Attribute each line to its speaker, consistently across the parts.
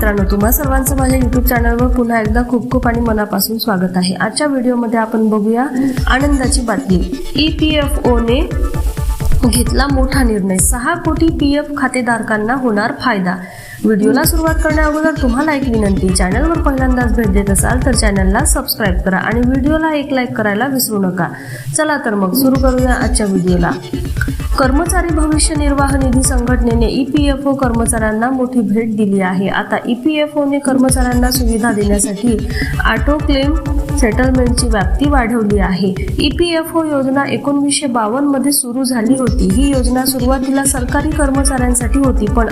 Speaker 1: मित्रांनो तुम्हा सर्वांचं माझ्या युट्यूब चॅनलवर पुन्हा एकदा खूप खूप आणि मनापासून स्वागत आहे. आजच्या व्हिडिओमध्ये आपण बघूया आनंदाची बातमी. ई पी एफ ओने घेतला मोठा निर्णय. सहा कोटी पी एफ खातेधारकांना होणार फायदा. व्हिडिओला सुरुवात करण्या अगोदर तुम्हाला एक विनंती चॅनलवर पहिल्यांदाच भेट देत असाल तर चॅनलला सबस्क्राईब करा आणि व्हिडिओला एक लाईक करायला विसरू नका. चला तर मग सुरू करूया आजच्या व्हिडिओला कर्मचारी भविष्य निर्वाह निधी संघटनेने ई पी एफ ओ कर्मचाऱ्यांना मोठी भेट दिली आहे. आता ई पी एफ ओने कर्मचाऱ्यांना सुविधा देण्यासाठी ऑटो क्लेम सेटलमेंटची व्याप्ती वाढवली आहे. ई पी एफ ओ योजना एकोणवीसशे बावन्नमध्ये सुरू झाली होती. ही योजना सुरुवातीला सरकारी कर्मचाऱ्यांसाठी होती पण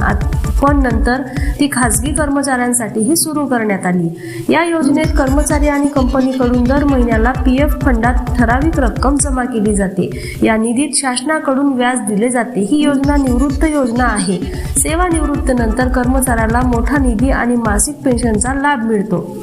Speaker 1: पण नंतर ती खासगी कर्मचाऱ्यांसाठीही सुरू करण्यात आली. या योजनेत कर्मचारी आणि कंपनीकडून दर महिन्याला पी एफ फंडात ठराविक रक्कम जमा केली जाते. या निधीत शासनाकडून व्याज दिले जाते. ही योजना निवृत्त योजना आहे. सेवानिवृत्तीनंतर कर्मचाऱ्याला मोठा निधी आणि मासिक पेन्शनचा लाभ मिळतो.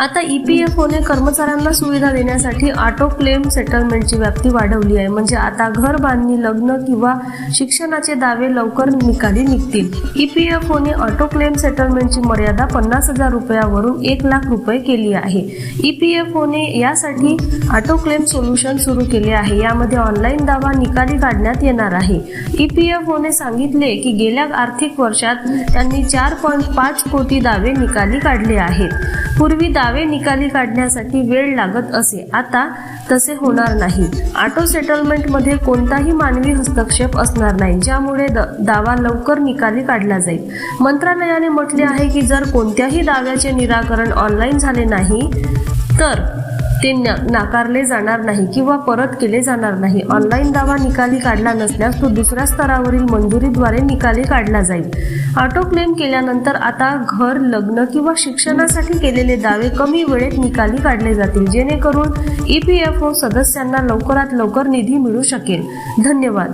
Speaker 1: आता ई पी एफ ओने कर्मचाऱ्यांना सुविधा देण्यासाठी ऑटो क्लेम सेटलमेंटची व्याप्ती वाढवली आहे. म्हणजे आता घर बांधणी लग्न किंवा शिक्षणाचे दावे लवकर निकाली निघतील. ई पी एफ ओने ऑटो क्लेम सेटलमेंटची मर्यादा पन्नास हजार रुपयावरून एक लाख रुपये केली आहे. ई पी एफ ओने यासाठी ऑटो क्लेम सोल्युशन सुरू केले आहे. यामध्ये ऑनलाईन दावा निकाली काढण्यात येणार आहे. ई पी एफ ओने सांगितले की गेल्या आर्थिक वर्षात त्यांनी चार पॉईंट पाच कोटी दावे निकाली काढले आहेत. पूर्वी दावे निकाली काढण्यासाठी वेळ लागत असे. आता तसे होणार नाही. ऑटो सेटलमेंटमध्ये कोणताही मानवी हस्तक्षेप असणार नाही ज्यामुळे द- दावा लवकर निकाली काढला जाईल. मंत्रालयाने म्हटले आहे की जर कोणत्याही दाव्याचे निराकरण ऑनलाईन झाले नाही तर ते न- नाकारले जाणार नाही किंवा परत केले जाणार नाही. ऑनलाईन दावा निकाली काढला नसल्यास तो दुसऱ्या स्तरावरील मंजुरीद्वारे निकाली काढला जाईल. ऑटो क्लेम केल्यानंतर आता घर लग्न किंवा शिक्षणासाठी केलेले दावे कमी वेळेत निकाली काढले जातील. जेणेकरून ई पी एफ ओ सदस्यांना लवकरात लवकर निधी मिळू शकेल. धन्यवाद.